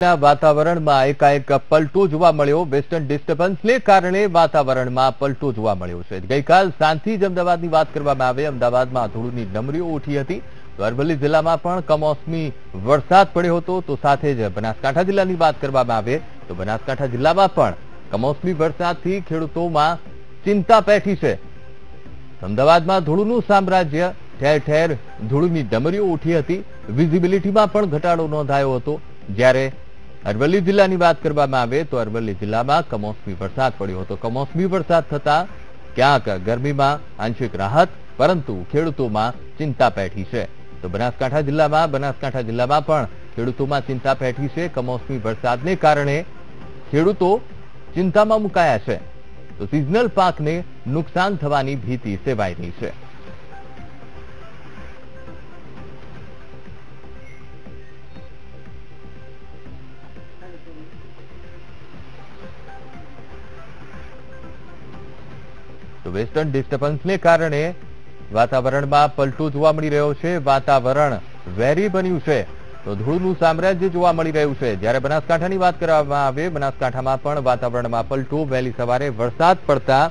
વાતાવરણમાં એકાએક પલટો જોવા મળ્યો. વેસ્ટર્ન ડિસ્ટર્બન્સને કારણે વાતાવરણમાં પલટો જોવા મળ્યો છે. ગઈકાલ સાંજથી જ અમદાવાદની વાત કરવામાં આવે. અમદાવાદમાં ધૂળની ડમરીઓ ઉઠી હતી. અરવલ્લી જિલ્લામાં પણ કમોસમી વરસાદ પડ્યો હતો. તો સાથે જ બનાસકાંઠા જિલ્લાની વાત કરવામાં આવે તો બનાસકાંઠા જિલ્લામાં પણ કમોસમી વરસાદથી ખેડૂતોમાં ચિંતા પેઠી છે. અમદાવાદમાં ધૂળનું સામ્રાજ્ય ઠેર ઠેર ધૂળની ડમરીઓ ઉઠી હતી. વિઝિબિલિટીમાં પણ ઘટાડો નોંધાયો હતો. જ્યારે અરવલ્લી જિલ્લાની વાત કરવામાં આવે તો અરવલ્લી જિલ્લામાં કમોસમી વરસાદ પડ્યો હતો. કમોસમી વરસાદ થતા ક્યાંક ગરમીમાં આંશિક રાહત, પરંતુ ખેડૂતોમાં ચિંતા પેઠી છે. તો બનાસકાંઠા જિલ્લામાં બનાસકાંઠા જિલ્લામાં પણ ખેડૂતોમાં ચિંતા પેઠી છે. કમોસમી વરસાદને કારણે ખેડૂતો ચિંતામાં મુકાયા છે. તો સિઝનલ પાકને નુકસાન થવાની ભીતિ સેવાઈ રહી છે. તો વેસ્ટર્ન ડિસ્ટર્બન્સને કારણે વાતાવરણમાં પલટો જોવા મળી રહ્યો છે. વાતાવરણ વેરી બન્યું છે. તો ધૂળનું સામ્રાજ્ય જોવા મળી રહ્યું છે. જ્યારે બનાસકાંઠાની વાત કરવામાં આવે, બનાસકાંઠામાં પણ વાતાવરણમાં પલટો. વહેલી સવારે વરસાદ પડતા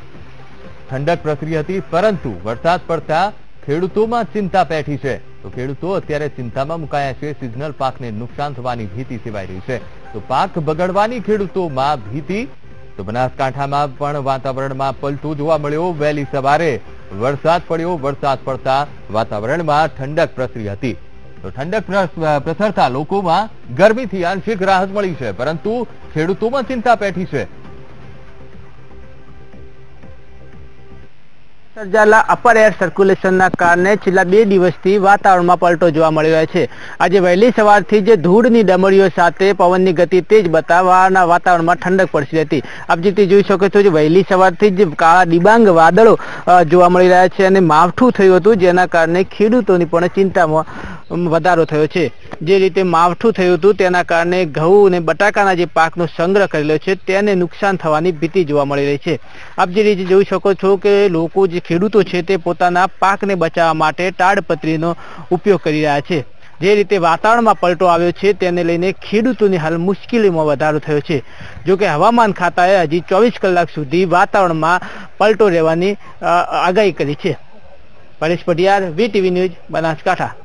ઠંડક પ્રસરી હતી, પરંતુ વરસાદ પડતા ખેડૂતોમાં ચિંતા પેઠી છે. તો ખેડૂતો અત્યારે ચિંતામાં મુકાયા છે. સિઝનલ પાકને નુકસાન થવાની ભીતિ સેવાઈ રહી છે. તો પાક બગડવાની ખેડૂતોમાં ભીતિ તો બનાસકાંઠામાં પણ વાતાવરણમાં પલટું જોવા મળ્યો. વહેલી સવારે વરસાદ પડ્યો. વરસાદ પડતા વાતાવરણમાં ઠંડક પ્રસરી હતી. તો ઠંડક પ્રસ- પ્રસરતા લોકોમાં ગરમીથી આંશિક રાહત મળી છે. પરંતુ ખેડૂતોમાં ચિંતા પેઠી છે. સર્જાયેલા અપર એર સર્ક્યુલેશનના કારણે છેલ્લા બે દિવસથી વાતાવરણમાં પલટો જોવા મળી છે. આજે વહેલી સવારથી જે ધૂળની ડમરીઓ સાથે પવનની ગતિ તેજ બતાવવાના વાતાવરણમાં ઠંડક પડતી હતી. આપ જે જોઈ શકો છો જે વહેલી સવારથી જ કાળા ડિબાંગ વાદળો જોવા મળી રહ્યા છે અને માવઠું થયું હતું જેના કારણે ખેડૂતોની પણ ચિંતામાં વધારો થયો છે. જે રીતે માવઠું થયું હતું, તેના કારણે ઘઉં અને બટાકાના જે પાકનો સંગ્રહ કરેલો છે, તેને નુકસાન થવાની ભીતિ જોવા મળી રહી છે. આપ જે રીતે જોઈ શકો છો કે લોકો જે ખેડૂતો છે, તે પોતાના પાકને બચાવવા માટે તાડપત્રીનો ઉપયોગ કરી રહ્યા છે. જે રીતે વાતાવરણમાં પલટો આવ્યો છે, તેને લઈને ખેડૂતોની હાલ મુશ્કેલીમાં વધારો થયો છે. જો કે હવામાન ખાતાએ હજી ચોવીસ કલાક સુધી વાતાવરણમાં પલટો રહેવાની આગાહી કરી છે. Paresh Patiyar VTV news, Banaskantha.